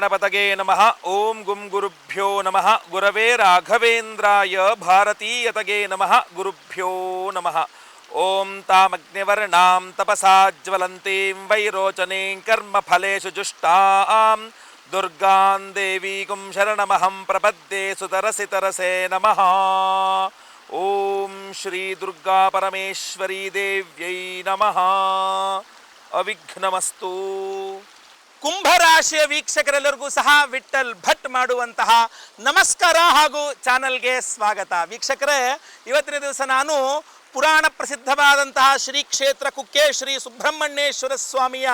ಗಣಪತಗೆ ನಮಃ ಓಂ ಗುಂ ಗುರುಭ್ಯೋ ನಮಃ ಗುರವೇ ರಾಘವೇಂದ್ರಾಯ ಭಾರತೀಯತಗೆ ನಮಃ ಗುರುಭ್ಯೋ ನಮಃ ಓಂ ತಾಮಗ್ನಿವರ್ಣಾಂ ತಪಸಾ ಜ್ವಲಂತೀಂ ವೈರೋಚನೀಂ ಕರ್ಮಫಲೇಷು ಜುಷ್ಟಾಂ ದುರ್ಗಾಂ ದೇವೀಗುಂ ಶರಣಮಹಂ ಪ್ರಪದ್ಯೆ ಸುತರಸಿ ತರಸೆ ನಮಃ ಓಂ ಶ್ರೀ ದುರ್ಗಾ ಪರಮೇಶ್ವರಿ ದೇವ್ಯೈ ನಮಃ ಅವಿಘ್ನಮಸ್ತು ಕುಂಭರಾಶಿಯ ವೀಕ್ಷಕರೆಲ್ಲರಿಗೂ ಸಹ ವಿಠಲ್ ಭಟ್ ಮಾಡುವಂತಹ ನಮಸ್ಕಾರ ಹಾಗೂ ಚಾನಲ್ಗೆ ಸ್ವಾಗತ. ವೀಕ್ಷಕರೇ, ಇವತ್ತಿನ ದಿವಸ ನಾನು ಪುರಾಣ ಪ್ರಸಿದ್ಧವಾದಂತಹ ಶ್ರೀ ಕ್ಷೇತ್ರ ಕುಕ್ಕೆ ಶ್ರೀ ಸುಬ್ರಹ್ಮಣ್ಯೇಶ್ವರ ಸ್ವಾಮಿಯ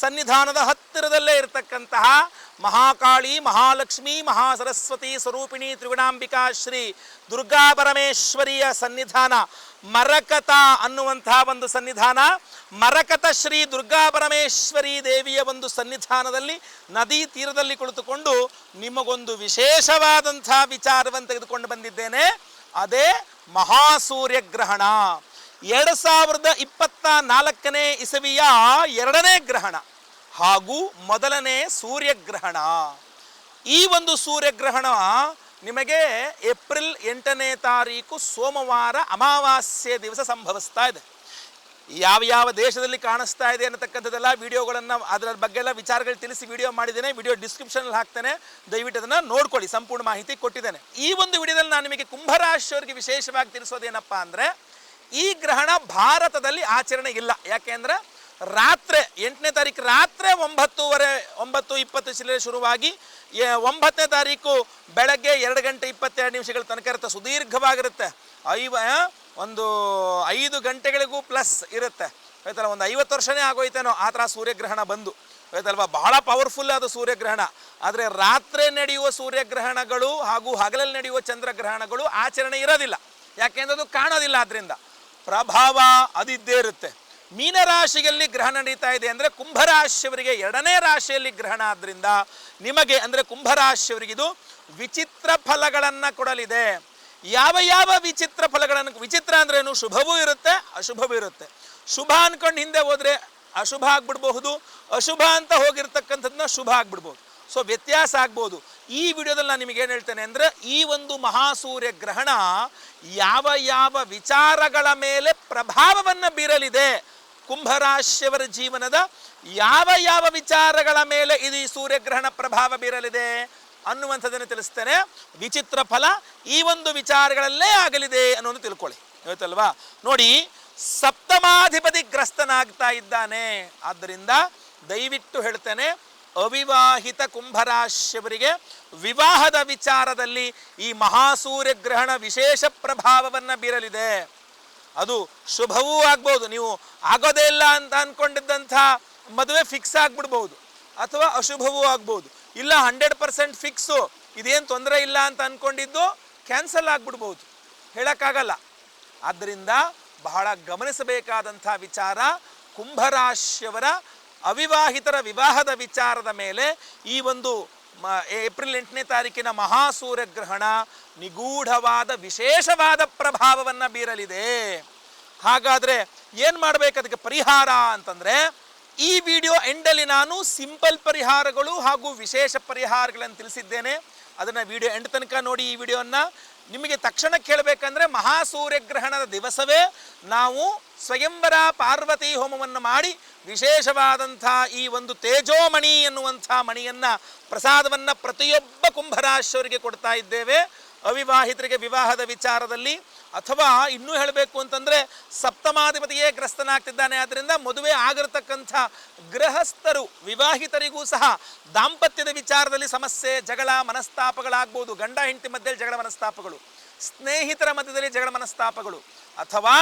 ಸನ್ನಿಧಾನದ ಹತ್ತಿರದಲ್ಲೇ ಇರತಕ್ಕಂತಹ ಮಹಾಕಾಳಿ, ಮಹಾಲಕ್ಷ್ಮಿ, ಮಹಾಸರಸ್ವತಿ ಸ್ವರೂಪಿಣಿ ತ್ರಿಗುಣಾಂಬಿಕಾ ಶ್ರೀ ದುರ್ಗಾ ಪರಮೇಶ್ವರಿಯ ಸನ್ನಿಧಾನ. ಮರಕತ ಅನ್ನುವಂತಹ ಒಂದು ಸನ್ನಿಧಾನ. ಮರಕತ ಶ್ರೀ ದುರ್ಗಾ ಪರಮೇಶ್ವರಿ ದೇವಿಯ ಒಂದು ಸನ್ನಿಧಾನದಲ್ಲಿ, ನದಿ ತೀರದಲ್ಲಿ ಕುಳಿತುಕೊಂಡು ನಿಮಗೊಂದು ವಿಶೇಷವಾದಂಥ ವಿಚಾರವನ್ನು ತೆಗೆದುಕೊಂಡು ಬಂದಿದ್ದೇನೆ. ಅದೇ ಮಹಾಸೂರ್ಯಗ್ರಹಣ. ಎರಡು ಸಾವಿರದ ಇಪ್ಪತ್ತ ನಾಲ್ಕನೇ ಇಸವಿಯ ಎರಡನೇ ಗ್ರಹಣ. ಹಾಗೂ ಮೊದಲನೇ ಸೂರ್ಯಗ್ರಹಣ. ಈ ಒಂದು ಸೂರ್ಯಗ್ರಹಣ ನಿಮಗೆ ಏಪ್ರಿಲ್ ಎಂಟನೇ ತಾರೀಕು ಸೋಮವಾರ ಅಮಾವಾಸ್ಯೆ ದಿವಸ ಸಂಭವಿಸ್ತಾ ಇದೆ. ಯಾವ ಯಾವ ದೇಶದಲ್ಲಿ ಕಾಣಿಸ್ತಾ ಇದೆ ಅನ್ನತಕ್ಕಂಥದ್ದೆಲ್ಲ ವಿಡಿಯೋಗಳನ್ನು ಅದರ ಬಗ್ಗೆ ಎಲ್ಲ ವಿಚಾರಗಳು ತಿಳಿಸಿ ವಿಡಿಯೋ ಮಾಡಿದ್ದೇನೆ. ವಿಡಿಯೋ ಡಿಸ್ಕ್ರಿಪ್ಷನಲ್ಲಿ ಹಾಕ್ತೇನೆ. ದಯವಿಟ್ಟು ಅದನ್ನು ನೋಡ್ಕೊಳ್ಳಿ. ಸಂಪೂರ್ಣ ಮಾಹಿತಿ ಕೊಟ್ಟಿದ್ದೇನೆ. ಈ ಒಂದು ವಿಡಿಯೋದಲ್ಲಿ ನಾನು ನಿಮಗೆ ಕುಂಭರಾಶಿಯವರಿಗೆ ವಿಶೇಷವಾಗಿ ತಿಳಿಸೋದೇನಪ್ಪ ಅಂದರೆ, ಈ ಗ್ರಹಣ ಭಾರತದಲ್ಲಿ ಆಚರಣೆ ಇಲ್ಲ. ಯಾಕೆಂದ್ರೆ ರಾತ್ರಿ ಎಂಟನೇ ತಾರೀಕು ರಾತ್ರಿ ಒಂಬತ್ತೂವರೆ, ಒಂಬತ್ತು ಇಪ್ಪತ್ತು ಚಿಲ್ಲರೆ ಶುರುವಾಗಿ ಒಂಬತ್ತನೇ ತಾರೀಕು ಬೆಳಗ್ಗೆ ಎರಡು ಗಂಟೆ ಇಪ್ಪತ್ತೆರಡು ನಿಮಿಷಗಳ ತನಕ ಇರುತ್ತೆ. ಸುದೀರ್ಘವಾಗಿರುತ್ತೆ. ಐವ ಒಂದು ಐದು ಗಂಟೆಗಳಿಗೂ ಪ್ಲಸ್ ಇರುತ್ತೆ. ಆಯ್ತಲ್ಲ? ಒಂದು ಐವತ್ತು ವರ್ಷನೇ ಆಗೋಯ್ತೇನೋ, ಆ ಥರ ಸೂರ್ಯಗ್ರಹಣ ಬಂದು. ಆಯ್ತಲ್ವಾ? ಬಹಳ ಪವರ್ಫುಲ್ ಆದ ಸೂರ್ಯಗ್ರಹಣ. ಆದರೆ ರಾತ್ರಿ ನಡೆಯುವ ಸೂರ್ಯಗ್ರಹಣಗಳು ಹಾಗೂ ಹಗಲಲ್ಲಿ ನಡೆಯುವ ಚಂದ್ರಗ್ರಹಣಗಳು ಆಚರಣೆ ಇರೋದಿಲ್ಲ. ಯಾಕೆಂದ್ರೆ ಅದು ಕಾಣೋದಿಲ್ಲ ಆದ್ದರಿಂದ ಪ್ರಭಾವ ಅದಿದ್ದೇ ಇರುತ್ತೆ. ಮೀನರಾಶಿಯಲ್ಲಿ ಗ್ರಹಣ ನಡೀತಾ ಇದೆ ಅಂದರೆ ಕುಂಭರಾಶಿಯವರಿಗೆ ಎರಡನೇ ರಾಶಿಯಲ್ಲಿ ಗ್ರಹಣ ಆದ್ದರಿಂದ ನಿಮಗೆ ಅಂದರೆ ಕುಂಭರಾಶಿಯವರಿಗಿದು ವಿಚಿತ್ರ ಫಲಗಳನ್ನು ಕೊಡಲಿದೆ. ಯಾವ ಯಾವ ವಿಚಿತ್ರ ಫಲಗಳನ್ನು, ವಿಚಿತ್ರ ಅಂದ್ರೇನು ಶುಭವೂ ಇರುತ್ತೆ, ಅಶುಭವೂ ಇರುತ್ತೆ. ಶುಭ ಅನ್ಕೊಂಡು ಹಿಂದೆ ಹೋದರೆ ಅಶುಭ ಆಗ್ಬಿಡ್ಬಹುದು, ಅಶುಭ ಅಂತ ಹೋಗಿರ್ತಕ್ಕಂಥದ್ದನ್ನ ಶುಭ ಆಗ್ಬಿಡ್ಬೋದು ಸೊ ವ್ಯತ್ಯಾಸ ಆಗ್ಬೋದು. ಈ ವಿಡಿಯೋದಲ್ಲಿ ನಾನು ನಿಮಗೆ ಏನು ಹೇಳ್ತೇನೆ ಅಂದರೆ, ಈ ಒಂದು ಮಹಾಸೂರ್ಯ ಗ್ರಹಣ ಯಾವ ಯಾವ ವಿಚಾರಗಳ ಮೇಲೆ ಪ್ರಭಾವವನ್ನು ಬೀರಲಿದೆ ಕುಂಭರಾಶಿಯವರ ಜೀವನದ ಯಾವ ಯಾವ ವಿಚಾರಗಳ ಮೇಲೆ ಇದು ಈ ಸೂರ್ಯಗ್ರಹಣ ಪ್ರಭಾವ ಬೀರಲಿದೆ ಅನ್ನುವಂಥದ್ದನ್ನು ತಿಳಿಸ್ತೇನೆ. ವಿಚಿತ್ರ ಫಲ ಈ ಒಂದು ವಿಚಾರಗಳಲ್ಲೇ ಆಗಲಿದೆ ಅನ್ನೋದು ತಿಳ್ಕೊಳ್ಳಿ. ಹೇಳ್ತಲ್ವಾ ನೋಡಿ, ಸಪ್ತಮಾಧಿಪತಿ ಗ್ರಸ್ತನಾಗ್ತಾ ಇದ್ದಾನೆ. ಆದ್ದರಿಂದ ದಯವಿಟ್ಟು ಹೇಳ್ತೇನೆ, ಅವಿವಾಹಿತ ಕುಂಭರಾಶಿಯವರಿಗೆ ವಿವಾಹದ ವಿಚಾರದಲ್ಲಿ ಈ ಮಹಾಸೂರ್ಯಗ್ರಹಣ ವಿಶೇಷ ಪ್ರಭಾವವನ್ನು ಬೀರಲಿದೆ. ಅದು ಶುಭವೂ ಆಗ್ಬೋದು. ನೀವು ಆಗೋದೇ ಇಲ್ಲ ಅಂತ ಅಂದ್ಕೊಂಡಿದ್ದಂಥ ಮದುವೆ ಫಿಕ್ಸ್ ಆಗ್ಬಿಡ್ಬೋದು. ಅಥವಾ ಅಶುಭವೂ ಆಗ್ಬೋದು. ಇಲ್ಲ ಹಂಡ್ರೆಡ್ ಪರ್ಸೆಂಟ್ ಫಿಕ್ಸು ಇದೇನು ತೊಂದರೆ ಇಲ್ಲ ಅಂತ ಅಂದ್ಕೊಂಡಿದ್ದು ಕ್ಯಾನ್ಸಲ್ ಆಗ್ಬಿಡ್ಬೋದು. ಹೇಳೋಕ್ಕಾಗಲ್ಲ. ಆದ್ದರಿಂದ ಬಹಳ ಗಮನಿಸಬೇಕಾದಂಥ ವಿಚಾರ ಕುಂಭರಾಶಿಯವರ ಅವಿವಾಹಿತರ ವಿವಾಹದ ವಿಚಾರದ ಮೇಲೆ ಈ ಒಂದು ಮ ಏಪ್ರಿಲ್ ಎಂಟನೇ ತಾರೀಕಿನ ಮಹಾಸೂರ್ಯಗ್ರಹಣ ನಿಗೂಢವಾದ ವಿಶೇಷವಾದ ಪ್ರಭಾವವನ್ನು ಬೀರಲಿದೆ. ಹಾಗಾದರೆ ಏನು ಮಾಡಬೇಕು ಅದಕ್ಕೆ ಪರಿಹಾರ ಅಂತಂದರೆ ಈ ವಿಡಿಯೋ ಎಂಡಲ್ಲಿ ನಾನು ಸಿಂಪಲ್ ಪರಿಹಾರಗಳು ಹಾಗೂ ವಿಶೇಷ ಪರಿಹಾರಗಳನ್ನು ತಿಳಿಸಿದ್ದೇನೆ. ಅದನ್ನು ವಿಡಿಯೋ ಎಂಡ್ ತನಕ ನೋಡಿ ಈ ವಿಡಿಯೋನ. ನಿಮಗೆ ತಕ್ಷಣ ಕೇಳಬೇಕಂದ್ರೆ ಮಹಾಸೂರ್ಯಗ್ರಹಣದ ದಿವಸವೇ ನಾವು ಸ್ವಯಂವರ ಪಾರ್ವತಿ ಹೋಮವನ್ನು ಮಾಡಿ ವಿಶೇಷವಾದಂಥ ಈ ಒಂದು ತೇಜೋಮಣಿ ಎನ್ನುವಂಥ ಮಣಿಯನ್ನು ಪ್ರಸಾದವನ್ನು ಪ್ರತಿಯೊಬ್ಬ ಕುಂಭರಾಶಿಯವರಿಗೆ ಕೊಡ್ತಾ ಇದ್ದೇವೆ. ಅವಿವಾಹಿತರಿಗೆ ವಿವಾಹದ ವಿಚಾರದಲ್ಲಿ ಅಥವಾ ಇನ್ನೂ ಹೇಳಬೇಕು ಅಂತಂದರೆ ಸಪ್ತಮಾಧಿಪತಿಯೇ ಗ್ರಸ್ತನಾಗ್ತಿದ್ದಾನೆ. ಆದ್ದರಿಂದ ಮದುವೆ ಆಗಿರತಕ್ಕಂಥ ಗೃಹಸ್ಥರು, ವಿವಾಹಿತರಿಗೂ ಸಹ ದಾಂಪತ್ಯದ ವಿಚಾರದಲ್ಲಿ ಸಮಸ್ಯೆ, ಜಗಳ, ಮನಸ್ತಾಪಗಳಾಗ್ಬೋದು. ಗಂಡ, ಹೆಂಡತಿ ಮಧ್ಯದಲ್ಲಿ ಜಗಳ ಮನಸ್ತಾಪಗಳು. ಸ್ನೇಹಿತರ ಮಧ್ಯದಲ್ಲಿ ಜಗಳ ಮನಸ್ತಾಪಗಳು. ಅಥವಾ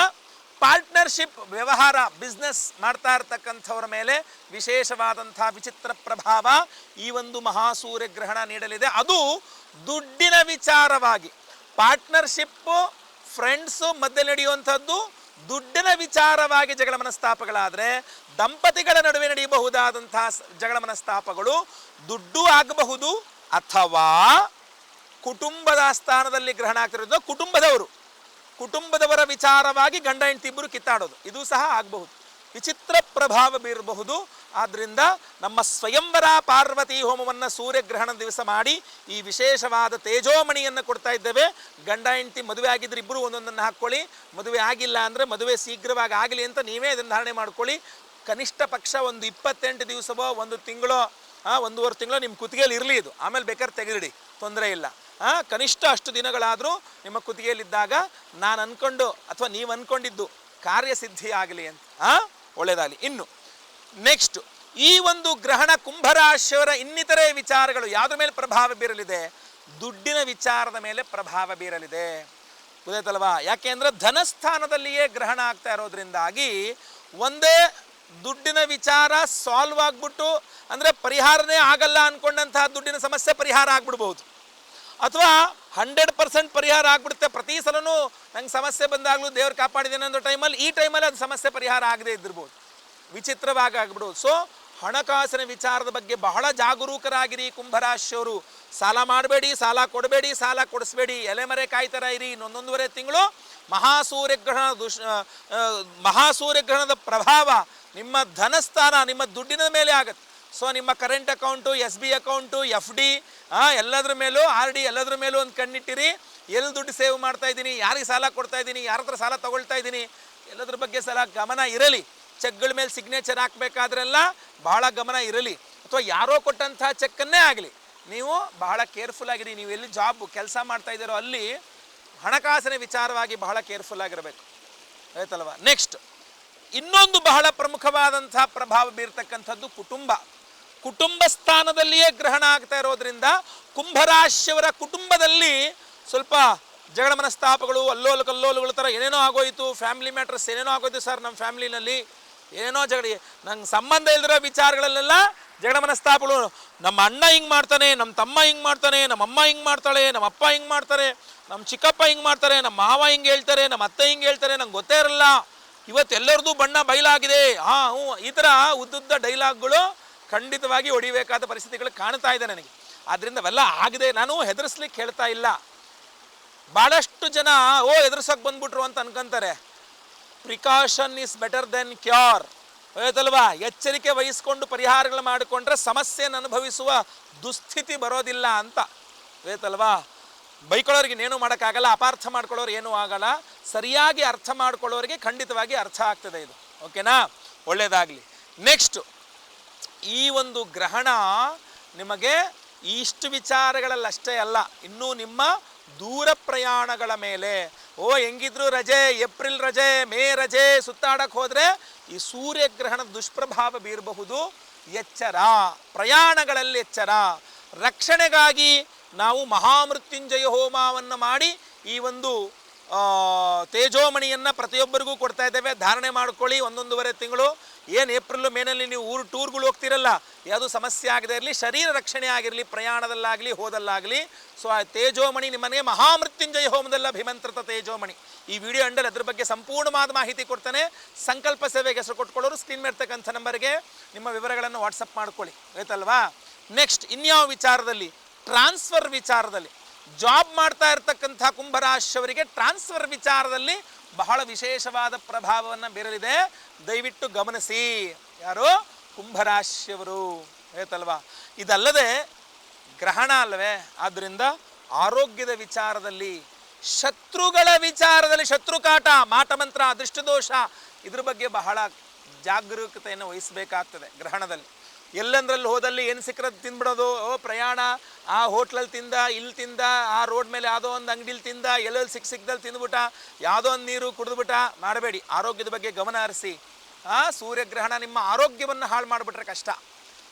ಪಾರ್ಟ್ನರ್ಶಿಪ್ ವ್ಯವಹಾರ, ಬಿಸ್ನೆಸ್ ಮಾಡ್ತಾ ಇರ್ತಕ್ಕಂಥವ್ರ ಮೇಲೆ ವಿಶೇಷವಾದಂಥ ವಿಚಿತ್ರ ಪ್ರಭಾವ ಈ ಒಂದು ಮಹಾಸೂರ್ಯ ಗ್ರಹಣ ನೀಡಲಿದೆ. ಅದು ದುಡ್ಡಿನ ವಿಚಾರವಾಗಿ. ಪಾರ್ಟ್ನರ್ಶಿಪ್ಪು, ಫ್ರೆಂಡ್ಸು ಮಧ್ಯೆ ನಡೆಯುವಂಥದ್ದು ದುಡ್ಡಿನ ವಿಚಾರವಾಗಿ ಜಗಳ ಮನಸ್ತಾಪಗಳಾದರೆ ದಂಪತಿಗಳ ನಡುವೆ ನಡೆಯಬಹುದಾದಂಥ ಜಗಳ ಮನಸ್ತಾಪಗಳು ದುಡ್ಡು ಆಗಬಹುದು ಅಥವಾ ಕುಟುಂಬದ ಸ್ಥಾನದಲ್ಲಿ ಗ್ರಹಣ ಆಗ್ತಿರೋದು ಕುಟುಂಬದವರು ಕುಟುಂಬದವರ ವಿಚಾರವಾಗಿ ಗಂಡ ಹೆಂಡತಿ ಇಬ್ಬರು ಕಿತ್ತಾಡೋದು. ಇದು ಸಹ ಆಗಬಹುದು. ವಿಚಿತ್ರ ಪ್ರಭಾವ ಬೀರಬಹುದು. ಆದ್ದರಿಂದ ನಮ್ಮ ಸ್ವಯಂವರ ಪಾರ್ವತಿ ಹೋಮವನ್ನು ಸೂರ್ಯಗ್ರಹಣ ದಿವಸ ಮಾಡಿ ಈ ವಿಶೇಷವಾದ ತೇಜೋಮಣಿಯನ್ನು ಕೊಡ್ತಾ ಇದ್ದೇವೆ. ಗಂಡ ಹೆಂಡತಿ ಮದುವೆ ಆಗಿದ್ರೆ ಇಬ್ಬರು ಒಂದೊಂದನ್ನು ಹಾಕ್ಕೊಳ್ಳಿ ಮದುವೆ ಆಗಿಲ್ಲ ಅಂದರೆ ಮದುವೆ ಶೀಘ್ರವಾಗಿ ಆಗಲಿ ಅಂತ ನೀವೇ ಇದನ್ನು ಧಾರಣೆ ಮಾಡ್ಕೊಳ್ಳಿ. ಕನಿಷ್ಠ ಪಕ್ಷ ಒಂದು ಇಪ್ಪತ್ತೆಂಟು ದಿವಸವೋ ಒಂದು ತಿಂಗಳೋ ಒಂದೂವರೆ ತಿಂಗಳು ನಿಮ್ಮ ಕುತ್ತಿಗೆಯಲ್ಲಿ ಇರಲಿ ಇದು. ಆಮೇಲೆ ಬೇಕಾದ್ರೆ ತೆಗೆದಿಡಿ. ತೊಂದರೆ ಇಲ್ಲ. ಕನಿಷ್ಠ ಅಷ್ಟು ದಿನಗಳಾದರೂ ನಿಮ್ಮ ಕುತ್ತಿಗೆಯಲ್ಲಿದ್ದಾಗ ನಾನು ಅನ್ಕೊಂಡು ಅಥವಾ ನೀವು ಅಂದ್ಕೊಂಡಿದ್ದು ಕಾರ್ಯಸಿದ್ಧಿ ಆಗಲಿ ಅಂತ. ಆ ಒಳ್ಳೆಯದಾಗಲಿ ಇನ್ನು ನೆಕ್ಸ್ಟ್ ಈ ಒಂದು ಗ್ರಹಣ ಕುಂಭರಾಶಿಯವರ ಇನ್ನಿತರೆ ವಿಚಾರಗಳು ಯಾವುದ್ರ ಮೇಲೆ ಪ್ರಭಾವ ಬೀರಲಿದೆ? ದುಡ್ಡಿನ ವಿಚಾರದ ಮೇಲೆ ಪ್ರಭಾವ ಬೀರಲಿದೆ. ಗೊತ್ತಾಯ್ತಲ್ವಾ ಯಾಕೆ ಅಂದರೆ ಧನಸ್ಥಾನದಲ್ಲಿಯೇ ಗ್ರಹಣ ಆಗ್ತಾ ಇರೋದ್ರಿಂದಾಗಿ ಒಂದೇ ದುಡ್ಡಿನ ವಿಚಾರ ಸಾಲ್ವ್ ಆಗ್ಬಿಟ್ಟು ಅಂದರೆ ಪರಿಹಾರನೇ ಆಗಲ್ಲ ಅನ್ಕೊಂಡಂತಹ ದುಡ್ಡಿನ ಸಮಸ್ಯೆ ಪರಿಹಾರ ಆಗ್ಬಿಡ್ಬೋದು. ಅಥವಾ ಹಂಡ್ರೆಡ್ ಪರ್ಸೆಂಟ್ ಪರಿಹಾರ ಆಗ್ಬಿಡುತ್ತೆ. ಪ್ರತಿ ಸಲನೂ ನಂಗೆ ಸಮಸ್ಯೆ ಬಂದಾಗಲೂ ದೇವ್ರು ಕಾಪಾಡಿದ್ದೇನೆ ಅನ್ನೋ ಟೈಮಲ್ಲಿ, ಈ ಟೈಮಲ್ಲಿ ಅದು ಸಮಸ್ಯೆ ಪರಿಹಾರ ಆಗದೇ ಇದ್ದಿರ್ಬೋದು. ವಿಚಿತ್ರವಾಗಿ ಆಗ್ಬಿಡೋದು ಸೊ ಹಣಕಾಸಿನ ವಿಚಾರದ ಬಗ್ಗೆ ಬಹಳ ಜಾಗರೂಕರಾಗಿರಿ ಕುಂಭರಾಶಿಯವರು. ಸಾಲ ಮಾಡಬೇಡಿ, ಸಾಲ ಕೊಡಬೇಡಿ, ಸಾಲ ಕೊಡಿಸ್ಬೇಡಿ. ಎಲೆಮರೆ ಕಾಯ್ತಾರ ಇರಿ. ಇನ್ನೊಂದೊಂದೂವರೆ ತಿಂಗಳು ಮಹಾಸೂರ್ಯಗ್ರಹಣ ದುಷ್ ಮಹಾಸೂರ್ಯಗ್ರಹಣದ ಪ್ರಭಾವ ನಿಮ್ಮ ಧನಸ್ಥಾನ, ನಿಮ್ಮ ದುಡ್ಡಿನ ಮೇಲೆ ಆಗುತ್ತೆ. ಸೊ ನಿಮ್ಮ current account S B account F D ಎಲ್ಲದ್ರ ಮೇಲೂ ಆರ್ ಡಿ ಎಲ್ಲದ್ರ ಮೇಲೂ ಒಂದು ಕಣ್ಣಿಟ್ಟಿರಿ. ಎಲ್ಲಿ ದುಡ್ಡು ಸೇವ್ ಮಾಡ್ತಾ ಇದ್ದೀನಿ, ಯಾರಿಗೆ ಸಾಲ ಕೊಡ್ತಾ ಇದ್ದೀನಿ, ಯಾರ ಹತ್ರ ಸಾಲ ತೊಗೊಳ್ತಾ ಇದ್ದೀನಿ, ಎಲ್ಲದ್ರ ಬಗ್ಗೆ ಸಲ ಗಮನ ಇರಲಿ. ಚೆಕ್ಗಳ ಮೇಲೆ ಸಿಗ್ನೇಚರ್ ಹಾಕಬೇಕಾದ್ರೆಲ್ಲ ಬಹಳ ಗಮನ ಇರಲಿ. ಅಥವಾ ಯಾರೋ ಕೊಟ್ಟಂತಹ ಚೆಕ್ಕನ್ನೇ ಆಗಲಿ. ನೀವು ಬಹಳ ಕೇರ್ಫುಲ್ ಆಗಿರಿ. ನೀವು ಎಲ್ಲಿ ಜಾಬ್ ಕೆಲಸ ಮಾಡ್ತಾ ಇದ್ದೀರೋ ಅಲ್ಲಿ ಹಣಕಾಸಿನ ವಿಚಾರವಾಗಿ ಬಹಳ ಕೇರ್ಫುಲ್ ಆಗಿರಬೇಕು. ಆಯ್ತಲ್ವಾ? ನೆಕ್ಸ್ಟ್ ಇನ್ನೊಂದು ಬಹಳ ಪ್ರಮುಖವಾದಂತಹ ಪ್ರಭಾವ ಬೀರ್ತಕ್ಕಂಥದ್ದು ಕುಟುಂಬ. ಕುಟುಂಬ ಸ್ಥಾನದಲ್ಲಿಯೇ ಗ್ರಹಣ ಆಗ್ತಾ ಇರೋದ್ರಿಂದ ಕುಂಭರಾಶಿಯವರ ಕುಟುಂಬದಲ್ಲಿ ಸ್ವಲ್ಪ ಜಗಳ ಮನಸ್ತಾಪಗಳು, ಅಲ್ಲೋಲ ಕಲ್ಲೋಲುಗಳ ಥರ ಏನೇನೋ ಆಗೋಯಿತು ಫ್ಯಾಮಿಲಿ ಮ್ಯಾಟ್ರಸ್ ಏನೇನೋ ಆಗೋಯ್ತು ಸರ್ ನಮ್ಮ ಫ್ಯಾಮಿಲಿನಲ್ಲಿ ಏನೇನೋ ಜಗಳ, ನಂಗೆ ಸಂಬಂಧ ಇಲ್ದಿರೋ ವಿಚಾರಗಳಲ್ಲೆಲ್ಲ ಜಗಳ ಮನಸ್ತಾಪಗಳು. ನಮ್ಮ ಅಣ್ಣ ಹಿಂಗೆ ಮಾಡ್ತಾನೆ, ನಮ್ಮ ತಮ್ಮ ಹಿಂಗೆ ಮಾಡ್ತಾನೆ, ನಮ್ಮ ಅಮ್ಮ ಹಿಂಗೆ ಮಾಡ್ತಾಳೆ, ನಮ್ಮ ಅಪ್ಪ ಹಿಂಗೆ ಮಾಡ್ತಾರೆ, ನಮ್ಮ ಚಿಕ್ಕಪ್ಪ ಹಿಂಗೆ ಮಾಡ್ತಾರೆ, ನಮ್ಮ ಮಾವ ಹಿಂಗೆ ಹೇಳ್ತಾರೆ, ನಮ್ಮ ಅತ್ತೆ ಹಿಂಗೆ ಹೇಳ್ತಾರೆ, ನಂಗೆ ಗೊತ್ತೇ ಇರಲ್ಲ. ಇವತ್ತೆಲ್ಲರದ್ದು ಬಣ್ಣ ಬಯಲಾಗಿದೆ ಹಾಂ, ಹ್ಞೂ, ಈ ಥರ ಉದ್ದುದ್ದ ಡೈಲಾಗ್ಗಳು ಖಂಡಿತವಾಗಿ ಹೊಡಿಬೇಕಾದ ಪರಿಸ್ಥಿತಿಗಳು ಕಾಣ್ತಾ ಇದೆ ನನಗೆ. ಆದ್ದರಿಂದ ಅವೆಲ್ಲ ಆಗದೆ. ನಾನು ಹೆದರ್ಸ್ಲಿಕ್ಕೆ ಹೇಳ್ತಾ ಇಲ್ಲ. ಭಾಳಷ್ಟು ಜನ, ಓ ಎದುರ್ಸಕ್ಕೆ ಬಂದ್ಬಿಟ್ರು ಅಂತ ಅನ್ಕೊಂತಾರೆ. Precaution is better than cure ಹೋಯ್ತಲ್ವಾ ಎಚ್ಚರಿಕೆ ವಹಿಸ್ಕೊಂಡು ಪರಿಹಾರಗಳು ಮಾಡಿಕೊಂಡ್ರೆ ಸಮಸ್ಯೆಯನ್ನು ಅನುಭವಿಸುವ ದುಸ್ಥಿತಿ ಬರೋದಿಲ್ಲ ಅಂತ. ಹೋಯ್ತಲ್ವಾ ಬೈಕೊಳ್ಳೋರಿಗೆ ಏನೂ ಮಾಡೋಕ್ಕಾಗಲ್ಲ. ಅಪಾರ್ಥ ಮಾಡ್ಕೊಳ್ಳೋರು ಏನೂ ಆಗಲ್ಲ. ಸರಿಯಾಗಿ ಅರ್ಥ ಮಾಡ್ಕೊಳ್ಳೋರಿಗೆ ಖಂಡಿತವಾಗಿ ಅರ್ಥ ಆಗ್ತದೆ ಇದು. ಓಕೆನಾ? ಒಳ್ಳೆಯದಾಗಲಿ ನೆಕ್ಸ್ಟ್ ಈ ಒಂದು ಗ್ರಹಣ ನಿಮಗೆ ಇಷ್ಟು ವಿಚಾರಗಳಲ್ಲಷ್ಟೇ ಅಲ್ಲ, ಇನ್ನೂ ನಿಮ್ಮ ದೂರ ಪ್ರಯಾಣಗಳ ಮೇಲೆ. ಓ, ಹೆಂಗಿದ್ರು ರಜೆ, ಏಪ್ರಿಲ್ ರಜೆ, ಮೇ ರಜೆ ಸುತ್ತಾಡಕ್ಕೆ ಹೋದರೆ ಈ ಸೂರ್ಯಗ್ರಹಣದ ದುಷ್ಪ್ರಭಾವ ಬೀರಬಹುದು. ಎಚ್ಚರ, ಪ್ರಯಾಣಗಳಲ್ಲಿ ಎಚ್ಚರ. ರಕ್ಷಣೆಗಾಗಿ ನಾವು ಮಹಾಮೃತ್ಯುಂಜಯ ಹೋಮವನ್ನು ಮಾಡಿ ಈ ಒಂದು ತೇಜೋಮಣಿಯನ್ನು ಪ್ರತಿಯೊಬ್ಬರಿಗೂ ಕೊಡ್ತಾ ಇದ್ದೇವೆ. ಧಾರಣೆ ಮಾಡ್ಕೊಳ್ಳಿ, ಒಂದೊಂದೂವರೆ ತಿಂಗಳು ಏನು ಏಪ್ರಿಲ್ ಮೇನಲ್ಲಿ ನೀವು ಊರು ಟೂರ್ಗಳು ಹೋಗ್ತಿರಲ್ಲ, ಯಾವುದು ಸಮಸ್ಯೆ ಆಗದೆ ಇರಲಿ, ಶರೀರ ರಕ್ಷಣೆ ಆಗಿರಲಿ, ಪ್ರಯಾಣದಲ್ಲಾಗಲಿ, ಹೋದಲ್ಲಾಗಲಿ. ಸೊ ಆ ತೇಜೋಮಣಿ ನಿಮ್ಮನೆ ಮಹಾಮೃತ್ಯುಂಜಯ ಹೋಮದಲ್ಲ ಅಭಿಮಂತ್ರಿತ ತೇಜೋಮಣಿ. ಈ ವಿಡಿಯೋ ಅಂಡಲ್ಲಿ ಅದ್ರ ಬಗ್ಗೆ ಸಂಪೂರ್ಣವಾದ ಮಾಹಿತಿ ಕೊಡ್ತಾನೆ. ಸಂಕಲ್ಪ ಸೇವೆಗೆ ಹೆಸರು ಕೊಟ್ಕೊಳ್ಳೋರು ಸ್ಕ್ರೀನ್ ಮೇರ್ತಕ್ಕಂಥ ನಂಬರ್ಗೆ ನಿಮ್ಮ ವಿವರಗಳನ್ನು ವಾಟ್ಸಪ್ ಮಾಡ್ಕೊಳ್ಳಿ. ಆಯ್ತಲ್ವಾ? ನೆಕ್ಸ್ಟ್ ಇನ್ಯಾವ ವಿಚಾರದಲ್ಲಿ? ಟ್ರಾನ್ಸ್ಫರ್ ವಿಚಾರದಲ್ಲಿ. ಜಾಬ್ ಮಾಡ್ತಾ ಇರ್ತಕ್ಕಂಥ ಕುಂಭರಾಶಿಯವರಿಗೆ ಟ್ರಾನ್ಸ್ಫರ್ ವಿಚಾರದಲ್ಲಿ ಬಹಳ ವಿಶೇಷವಾದ ಪ್ರಭಾವವನ್ನು ಬೀರಲಿದೆ. ದಯವಿಟ್ಟು ಗಮನಿಸಿ. ಯಾರು? ಕುಂಭರಾಶಿಯವರು. ಹೇಳ್ತಲ್ವಾ? ಇದಲ್ಲದೆ ಗ್ರಹಣ ಅಲ್ಲವೇ? ಆದ್ದರಿಂದ ಆರೋಗ್ಯದ ವಿಚಾರದಲ್ಲಿ, ಶತ್ರುಗಳ ವಿಚಾರದಲ್ಲಿ ಶತ್ರುಕಾಟ ಮಾಟಮಂತ್ರ ಅದೃಷ್ಟದೋಷ ಇದ್ರ ಬಗ್ಗೆ ಬಹಳ ಜಾಗರೂಕತೆಯನ್ನು ವಹಿಸಬೇಕಾಗ್ತದೆ ಗ್ರಹಣದಲ್ಲಿ. ಎಲ್ಲಂದ್ರಲ್ಲಿ ಹೋದಲ್ಲಿ ಏನು ಸಿಕ್ಕರದ್ದು ತಿಂದ್ಬಿಡೋದು ಓ, ಪ್ರಯಾಣ. ಆ ಹೋಟ್ಲಲ್ಲಿ ತಿಂದ ಇಲ್ಲಿ ತಿಂದ, ಆ ರೋಡ್ ಮೇಲೆ ಯಾವುದೋ ಒಂದು ಅಂಗಡಿಲಿ ತಿಂದ ಎಲ್ಲೆಲ್ಲಿ ಸಿಕ್ಕ ಸಿಕ್ಕದಲ್ಲಿ ತಿಂದ್ಬಿಟ್ಟ, ಯಾವುದೋ ಒಂದು ನೀರು ಕುಡಿದ್ಬಿಟ್ಟ, ಮಾಡಬೇಡಿ. ಆರೋಗ್ಯದ ಬಗ್ಗೆ ಗಮನ ಹರಿಸಿ. ಆ, ಸೂರ್ಯಗ್ರಹಣ ನಿಮ್ಮ ಆರೋಗ್ಯವನ್ನು ಹಾಳು ಮಾಡಿಬಿಟ್ರೆ ಕಷ್ಟ.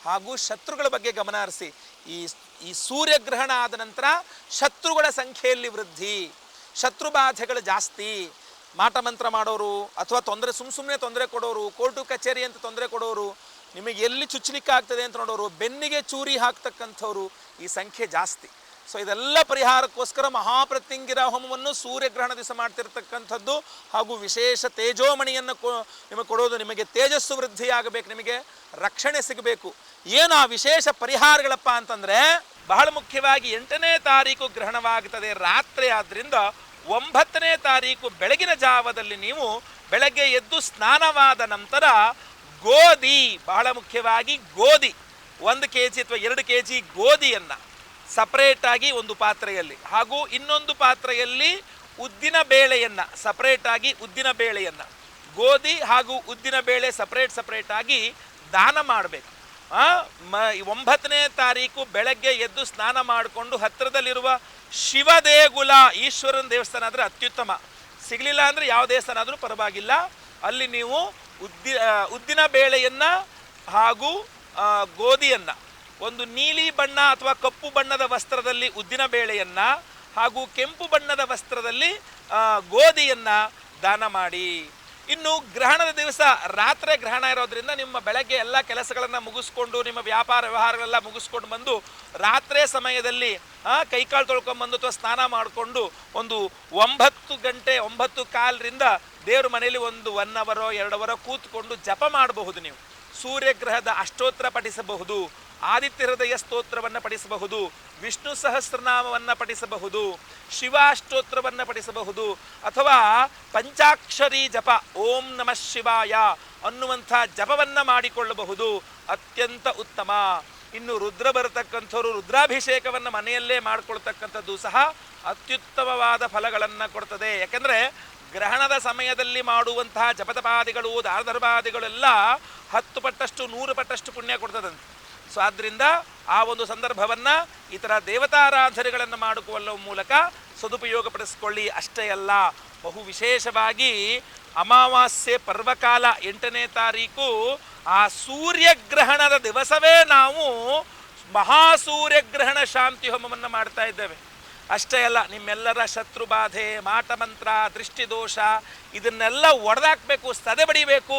ಹಾಗೂ ಶತ್ರುಗಳ ಬಗ್ಗೆ ಗಮನ ಹರಿಸಿ. ಈ ಈ ಸೂರ್ಯಗ್ರಹಣ ಆದ ನಂತರ ಶತ್ರುಗಳ ಸಂಖ್ಯೆಯಲ್ಲಿ ವೃದ್ಧಿ, ಶತ್ರು ಬಾಧೆಗಳು ಜಾಸ್ತಿ. ಮಾಟಮಂತ್ರ ಮಾಡೋರು, ಅಥವಾ ತೊಂದರೆ ಸುಮ್ಮ ಸುಮ್ಮನೆ ತೊಂದರೆ ಕೊಡೋರು, ಕೋರ್ಟು, ಕಚೇರಿ ಅಂತ ತೊಂದರೆ ಕೊಡೋರು ನಿಮಗೆ ಎಲ್ಲಿ ಚುಚ್ಚಲಿಕ್ಕೆ ಆಗ್ತದೆ ಅಂತ ನೋಡೋರು, ಬೆನ್ನಿಗೆ ಚೂರಿ ಹಾಕ್ತಕ್ಕಂಥವ್ರು ಈ ಸಂಖ್ಯೆ ಜಾಸ್ತಿ. ಸೊ ಇದೆಲ್ಲ ಪರಿಹಾರಕ್ಕೋಸ್ಕರ ಮಹಾಪ್ರತ್ಯಂಗಿರ ಹೋಮವನ್ನು ಸೂರ್ಯಗ್ರಹಣ ದಿವಸ ಮಾಡ್ತಿರ್ತಕ್ಕಂಥದ್ದು ಹಾಗೂ ವಿಶೇಷ ತೇಜೋಮಣಿಯನ್ನು ಕೊ, ನಿಮಗೆ ಕೊಡೋದು ನಿಮಗೆ ತೇಜಸ್ಸು ವೃದ್ಧಿಯಾಗಬೇಕು, ನಿಮಗೆ ರಕ್ಷಣೆ ಸಿಗಬೇಕು. ಏನು ಆ ವಿಶೇಷ ಪರಿಹಾರಗಳಪ್ಪ ಅಂತಂದರೆ, ಬಹಳ ಮುಖ್ಯವಾಗಿ ಎಂಟನೇ ತಾರೀಕು ಗ್ರಹಣವಾಗುತ್ತದೆ ರಾತ್ರಿ ಆದ್ದರಿಂದ ಒಂಬತ್ತನೇ ತಾರೀಕು ಬೆಳಗಿನ ಜಾವದಲ್ಲಿ ನೀವು ಬೆಳಗ್ಗೆ ಎದ್ದು ಸ್ನಾನವಾದ ನಂತರ ಗೋಧಿ, ಬಹಳ ಮುಖ್ಯವಾಗಿ ಗೋಧಿ. ಒಂದು ಕೆ ಜಿ ಅಥವಾ ಎರಡು ಕೆ ಜಿ ಗೋಧಿಯನ್ನು ಸಪ್ರೇಟಾಗಿ ಒಂದು ಪಾತ್ರೆಯಲ್ಲಿ ಹಾಗೂ ಇನ್ನೊಂದು ಪಾತ್ರೆಯಲ್ಲಿ ಉದ್ದಿನ ಬೇಳೆಯನ್ನು ಸಪ್ರೇಟಾಗಿ ಉದ್ದಿನ ಬೇಳೆಯನ್ನು. ಗೋಧಿ ಹಾಗೂ ಉದ್ದಿನ ಬೇಳೆ ಸಪ್ರೇಟ್ ಸಪ್ರೇಟಾಗಿ ದಾನ ಮಾಡಬೇಕು. ಮ, ಒಂಬತ್ತನೇ ತಾರೀಕು ಬೆಳಗ್ಗೆ ಎದ್ದು ಸ್ನಾನ ಮಾಡಿಕೊಂಡು ಹತ್ತಿರದಲ್ಲಿರುವ ಶಿವದೇಗುಲ ಈಶ್ವರನ ದೇವಸ್ಥಾನ ಆದರೆ ಅತ್ಯುತ್ತಮ. ಸಿಗಲಿಲ್ಲ ಅಂದರೆ ಯಾವ ದೇವಸ್ಥಾನ ಆದರೂ ಪರವಾಗಿಲ್ಲ. ಅಲ್ಲಿ ನೀವು ಉದ್ದಿ ಉದ್ದಿನ ಬೇಳೆಯನ್ನು ಹಾಗೂ ಗೋಧಿಯನ್ನು, ಒಂದು ನೀಲಿ ಬಣ್ಣ ಅಥವಾ ಕಪ್ಪು ಬಣ್ಣದ ವಸ್ತ್ರದಲ್ಲಿ ಉದ್ದಿನ ಬೇಳೆಯನ್ನು ಹಾಗೂ ಕೆಂಪು ಬಣ್ಣದ ವಸ್ತ್ರದಲ್ಲಿ ಗೋಧಿಯನ್ನು ದಾನ ಮಾಡಿ. ಇನ್ನು ಗ್ರಹಣದ ದಿವಸ ರಾತ್ರಿ ಗ್ರಹಣ ಇರೋದ್ರಿಂದ ನಿಮ್ಮ ಬೆಳಗ್ಗೆ ಎಲ್ಲ ಕೆಲಸಗಳನ್ನು ಮುಗಿಸ್ಕೊಂಡು, ನಿಮ್ಮ ವ್ಯಾಪಾರ ವ್ಯವಹಾರಗಳೆಲ್ಲ ಮುಗಿಸ್ಕೊಂಡು ಬಂದು ರಾತ್ರಿ ಸಮಯದಲ್ಲಿ ಕೈಕಾಲು ತೊಳ್ಕೊಂಬಂದು ಅಥವಾ ಸ್ನಾನ ಮಾಡಿಕೊಂಡು ಒಂದು ಒಂಬತ್ತು ಗಂಟೆ, ಒಂಬತ್ತು ಕಾಲರಿಂದ ದೇವ್ರ ಮನೆಯಲ್ಲಿ ಒಂದು ಒನ್ ಅವರೋ ಎರಡು ಅವರೋ ಕೂತ್ಕೊಂಡು ಜಪ ಮಾಡಬಹುದು ನೀವು. ಸೂರ್ಯಗ್ರಹದ ಅಷ್ಟೋತ್ತರ ಪಠಿಸಬಹುದು. ಆದಿತ್ಯ ಹೃದಯ ಸ್ತೋತ್ರವನ್ನು ಪಠಿಸಬಹುದು, ವಿಷ್ಣು ಸಹಸ್ರನಾಮವನ್ನು ಪಠಿಸಬಹುದು, ಶಿವಾಷ್ಟೋತ್ರವನ್ನು ಪಠಿಸಬಹುದು, ಅಥವಾ ಪಂಚಾಕ್ಷರಿ ಜಪ, ಓಂ ನಮಃ ಶಿವಾಯ ಅನ್ನುವಂಥ ಜಪವನ್ನು ಮಾಡಿಕೊಳ್ಳಬಹುದು, ಅತ್ಯಂತ ಉತ್ತಮ. ಇನ್ನು ರುದ್ರ ಬರತಕ್ಕಂಥವ್ರು ರುದ್ರಾಭಿಷೇಕವನ್ನು ಮನೆಯಲ್ಲೇ ಮಾಡಿಕೊಳ್ತಕ್ಕಂಥದ್ದು ಸಹ ಅತ್ಯುತ್ತಮವಾದ ಫಲಗಳನ್ನು ಕೊಡ್ತದೆ. ಯಾಕೆಂದರೆ ಗ್ರಹಣದ ಸಮಯದಲ್ಲಿ ಮಾಡುವಂತಹ ಜಪತಪಾದಿಗಳು, ದಾರಧರ್ಮಾದಿಗಳೆಲ್ಲ ಹತ್ತು ಪಟ್ಟಷ್ಟು, ನೂರು ಪಟ್ಟಷ್ಟು ಪುಣ್ಯ ಕೊಡ್ತದಂತೆ. ಸೊ ಆದ್ದರಿಂದ ಆ ಒಂದು ಸಂದರ್ಭವನ್ನು ಈ ಥರ ದೇವತಾರಾಧನೆಗಳನ್ನು ಮಾಡಿಕೊಳ್ಳುವ ಮೂಲಕ ಸದುಪಯೋಗಪಡಿಸಿಕೊಳ್ಳಿ. ಅಷ್ಟೇ ಅಲ್ಲ, ಬಹು ವಿಶೇಷವಾಗಿ ಅಮಾವಾಸ್ಯೆ ಪರ್ವಕಾಲ ಎಂಟನೇ ತಾರೀಕು ಆ ಸೂರ್ಯಗ್ರಹಣದ ದಿವಸವೇ ನಾವು ಮಹಾಸೂರ್ಯಗ್ರಹಣ ಶಾಂತಿ ಹೋಮವನ್ನು ಮಾಡ್ತಾ ಇದ್ದೇವೆ. ಅಷ್ಟೇ ಅಲ್ಲ, ನಿಮ್ಮೆಲ್ಲರ ಶತ್ರು ಬಾಧೆ, ಮಾಟಮಂತ್ರ, ದೃಷ್ಟಿದೋಷ, ಇದನ್ನೆಲ್ಲ ಒಡೆದಾಕಬೇಕು ಸದೆ ಬಡಿಬೇಕು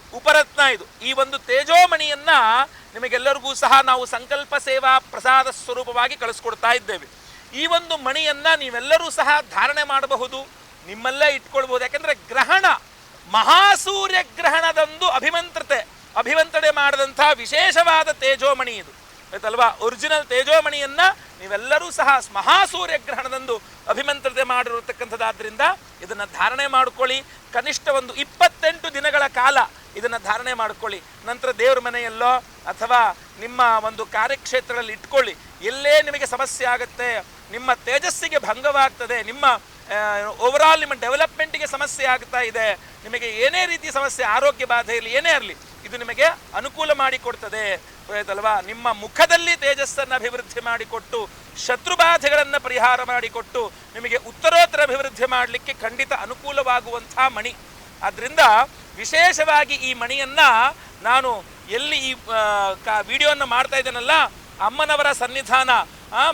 ಉಪರತ್ನ ಇದು. ಈ ಒಂದು ತೇಜೋಮಣಿಯನ್ನ ನಿಮಗೆಲ್ಲರಿಗೂ ಸಹ ನಾವು ಸಂಕಲ್ಪ ಸೇವಾ ಪ್ರಸಾದ ಸ್ವರೂಪವಾಗಿ ಕಳಿಸ್ಕೊಡ್ತಾ ಇದ್ದೇವೆ. ಈ ಒಂದು ಮಣಿಯನ್ನ ನೀವೆಲ್ಲರೂ ಸಹ ಧಾರಣೆ ಮಾಡಬಹುದು, ನಿಮ್ಮಲ್ಲೇ ಇಟ್ಕೊಳ್ಬಹುದು. ಯಾಕೆಂದ್ರೆ ಗ್ರಹಣ ಮಹಾಸೂರ್ಯ ಗ್ರಹಣದಂದು ಅಭಿಮಂತ್ರತೆ, ಅಭಿಮಂತ್ರಣೆ ಮಾಡಿದಂಥ ವಿಶೇಷವಾದ ತೇಜೋಮಣಿ ಇದು. ಆಯ್ತಲ್ವಾ? ಒರಿಜಿನಲ್ ತೇಜೋಮಣಿಯನ್ನ ನೀವೆಲ್ಲರೂ ಸಹ ಮಹಾಸೂರ್ಯ ಗ್ರಹಣದಂದು ಅಭಿಮಂತ್ರತೆ ಮಾಡಿರತಕ್ಕಂಥದ್ದಾದ್ರಿಂದ ಇದನ್ನು ಧಾರಣೆ ಮಾಡ್ಕೊಳ್ಳಿ. ಕನಿಷ್ಠ ಒಂದು ಇಪ್ಪತ್ತೆಂಟು ದಿನಗಳ ಕಾಲ ಇದನ್ನು ಧಾರಣೆ ಮಾಡ್ಕೊಳ್ಳಿ. ನಂತರ ದೇವ್ರ ಮನೆಯಲ್ಲೋ ಅಥವಾ ನಿಮ್ಮ ಒಂದು ಕಾರ್ಯಕ್ಷೇತ್ರದಲ್ಲಿ ಇಟ್ಕೊಳ್ಳಿ. ಎಲ್ಲೇ ನಿಮಗೆ ಸಮಸ್ಯೆ ಆಗುತ್ತೆ, ನಿಮ್ಮ ತೇಜಸ್ಸಿಗೆ ಭಂಗವಾಗ್ತದೆ, ನಿಮ್ಮ ಓವರಾಲ್ ನಿಮ್ಮ ಡೆವಲಪ್ಮೆಂಟ್ಗೆ ಸಮಸ್ಯೆ ಆಗ್ತಾ ಇದೆ, ನಿಮಗೆ ಏನೇ ರೀತಿ ಸಮಸ್ಯೆ, ಆರೋಗ್ಯ ಬಾಧೆ ಇರಲಿ, ಏನೇ ಇರಲಿ, ಇದು ನಿಮಗೆ ಅನುಕೂಲ ಮಾಡಿಕೊಡ್ತದೆ ಆಯ್ತಲ್ವಾ ನಿಮ್ಮ ಮುಖದಲ್ಲಿ ತೇಜಸ್ಸನ್ನು ಅಭಿವೃದ್ಧಿ ಮಾಡಿಕೊಟ್ಟು ಶತ್ರು ಬಾಧೆಗಳನ್ನು ಪರಿಹಾರ ಮಾಡಿಕೊಟ್ಟು, ನಿಮಗೆ ಉತ್ತರೋತ್ತರ ಅಭಿವೃದ್ಧಿ ಮಾಡಲಿಕ್ಕೆ ಖಂಡಿತ ಅನುಕೂಲವಾಗುವಂಥ ಮಣಿ. ಆದ್ದರಿಂದ ವಿಶೇಷವಾಗಿ ಈ ಮಣಿಯನ್ನು ನಾನು ಎಲ್ಲಿ ಈ ಕಾ, ವಿಡಿಯೋನ ಮಾಡ್ತಾ ಇದ್ದೇನಲ್ಲ, ಅಮ್ಮನವರ ಸನ್ನಿಧಾನ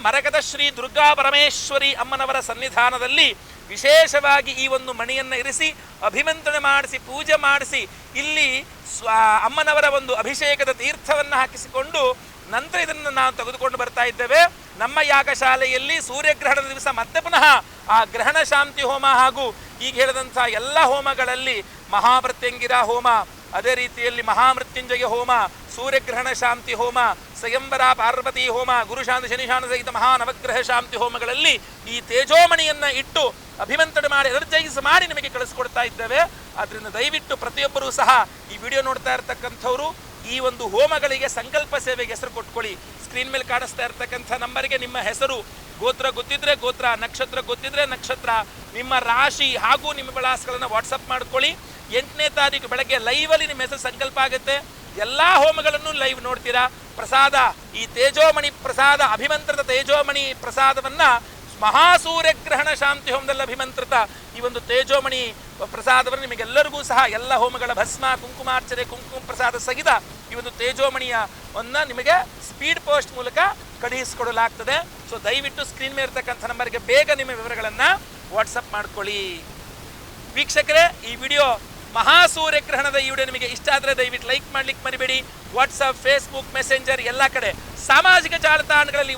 ಮರಕದ ಶ್ರೀ ದುರ್ಗಾ ಪರಮೇಶ್ವರಿ ಅಮ್ಮನವರ ಸನ್ನಿಧಾನದಲ್ಲಿ ವಿಶೇಷವಾಗಿ ಈ ಒಂದು ಮಣಿಯನ್ನು ಇರಿಸಿ, ಅಭಿಮಂತ್ರಣೆ ಮಾಡಿಸಿ, ಪೂಜೆ ಮಾಡಿಸಿ, ಇಲ್ಲಿ ಸ್ವ, ಅಮ್ಮನವರ ಒಂದು ಅಭಿಷೇಕದ ತೀರ್ಥವನ್ನು ಹಾಕಿಸಿಕೊಂಡು ನಂತರ ಇದನ್ನು ನಾವು ತೆಗೆದುಕೊಂಡು ಬರ್ತಾ ಇದ್ದೇವೆ. ನಮ್ಮ ಯಾಗಶಾಲೆಯಲ್ಲಿ ಸೂರ್ಯಗ್ರಹಣದ ದಿವಸ ಮತ್ತೆ ಪುನಃ ಆ ಗ್ರಹಣ, ಶಾಂತಿ ಹೋಮ ಹಾಗೂ ಈಗ ಹೇಳಿದಂಥ ಎಲ್ಲ ಹೋಮಗಳಲ್ಲಿ ಮಹಾಮೃತ್ಯಂಗಿರ ಹೋಮ ಅದೇ ರೀತಿಯಲ್ಲಿ ಮಹಾಮೃತ್ಯುಂಜಯ ಹೋಮ, ಸೂರ್ಯಗ್ರಹಣ ಶಾಂತಿ ಹೋಮ, ಸ್ವಯಂವರ ಪಾರ್ವತಿ ಹೋಮ, ಗುರುಶಾಂತಿ ಶನಿಶಾನ ಸಹಿತ ಮಹಾ ನವಗ್ರಹ ಶಾಂತಿ ಹೋಮಗಳಲ್ಲಿ ಈ ತೇಜೋಮಣಿಯನ್ನು ಇಟ್ಟು ಅಭಿಮಂತ್ರಣ ಮಾಡಿ ಎನರ್ಜೈಸ್ ಮಾಡಿ ನಿಮಗೆ ಕಳಿಸ್ಕೊಡ್ತಾ ಇದ್ದೇವೆ. ಆದ್ದರಿಂದ ದಯವಿಟ್ಟು ಪ್ರತಿಯೊಬ್ಬರೂ ಸಹ ಈ ವಿಡಿಯೋ ನೋಡ್ತಾ ಇರ್ತಕ್ಕಂಥವ್ರು, ಈ ಒಂದು ಹೋಮಗಳಿಗೆ ಸಂಕಲ್ಪ ಸೇವೆಗೆ ಹೆಸರು ಕೊಟ್ಕೊಳ್ಳಿ. ಸ್ಕ್ರೀನ್ ಮೇಲೆ ಕಾಣಿಸ್ತಾ ಇರ್ತಕ್ಕಂಥ ನಂಬರ್ಗೆ ನಿಮ್ಮ ಹೆಸರು, ಗೋತ್ರ ಗೊತ್ತಿದ್ರೆ ಗೋತ್ರ, ನಕ್ಷತ್ರ ಗೊತ್ತಿದ್ರೆ ನಕ್ಷತ್ರ, ನಿಮ್ಮ ರಾಶಿ ಹಾಗೂ ನಿಮ್ಮ ವಿಳಾಸಗಳನ್ನು ವಾಟ್ಸಪ್ ಮಾಡ್ಕೊಳ್ಳಿ. ಎಂಟನೇ ತಾರೀಕು ಬೆಳಗ್ಗೆ ಲೈವಲ್ಲಿ ನಿಮ್ಮ ಹೆಸರು ಸಂಕಲ್ಪ ಆಗುತ್ತೆ. ಎಲ್ಲ ಹೋಮಗಳನ್ನು ಲೈವ್ ನೋಡ್ತೀರಾ? ಪ್ರಸಾದ, ಈ ತೇಜೋಮಣಿ ಪ್ರಸಾದ ಅಭಿಮಂತ್ರಿತ ತೇಜೋಮಣಿ ಪ್ರಸಾದವನ್ನ ಮಹಾಸೂರ್ಯಗ್ರಹಣ ಶಾಂತಿ ಹೋಮದಲ್ಲಿ ಅಭಿಮಂತ್ರಿತ ಈ ಒಂದು ತೇಜೋಮಣಿ ಪ್ರಸಾದವನ್ನು ನಿಮಗೆಲ್ಲರಿಗೂ ಸಹ ಎಲ್ಲ ಹೋಮಗಳ ಭಸ್ಮ ಕುಂಕುಮಾರ್ಚನೆ ಕುಂಕುಮ ಪ್ರಸಾದ ಸಹಿತ ಈ ಒಂದು ತೇಜೋಮಣಿಯ ಅನ್ನ ನಿಮಗೆ ಸ್ಪೀಡ್ ಪೋಸ್ಟ್ ಮೂಲಕ ಕಳುಹಿಸಿಕೊಡಲಾಗ್ತದೆ. ಸೊ ದಯವಿಟ್ಟು ಸ್ಕ್ರೀನ್ ಮೇಲೆ ಇರ್ತಕ್ಕಂಥ ನಂಬರ್ಗೆ ಬೇಗ ನಿಮ್ಮ ವಿವರಗಳನ್ನು ವಾಟ್ಸಪ್ ಮಾಡ್ಕೊಳ್ಳಿ. ವೀಕ್ಷಕರೇ, ಈ ವಿಡಿಯೋ ಮಹಾಸೂರ್ಯಗ್ರಹಣದ ಈ ವಿಡಿಯೋ ನಿಮಗೆ ಇಷ್ಟ ಆದರೆ ದಯವಿಟ್ಟು ಲೈಕ್ ಮಾಡ್ಲಿಕ್ಕೆ ಮರಿಬೇಡಿ. ವಾಟ್ಸಪ್ ಫೇಸ್ಬುಕ್ ಮೆಸೆಂಜರ್ ಎಲ್ಲ ಕಡೆ. ಸಾಮಾಜಿಕ ಜಾಲತಾಣಗಳಲ್ಲಿ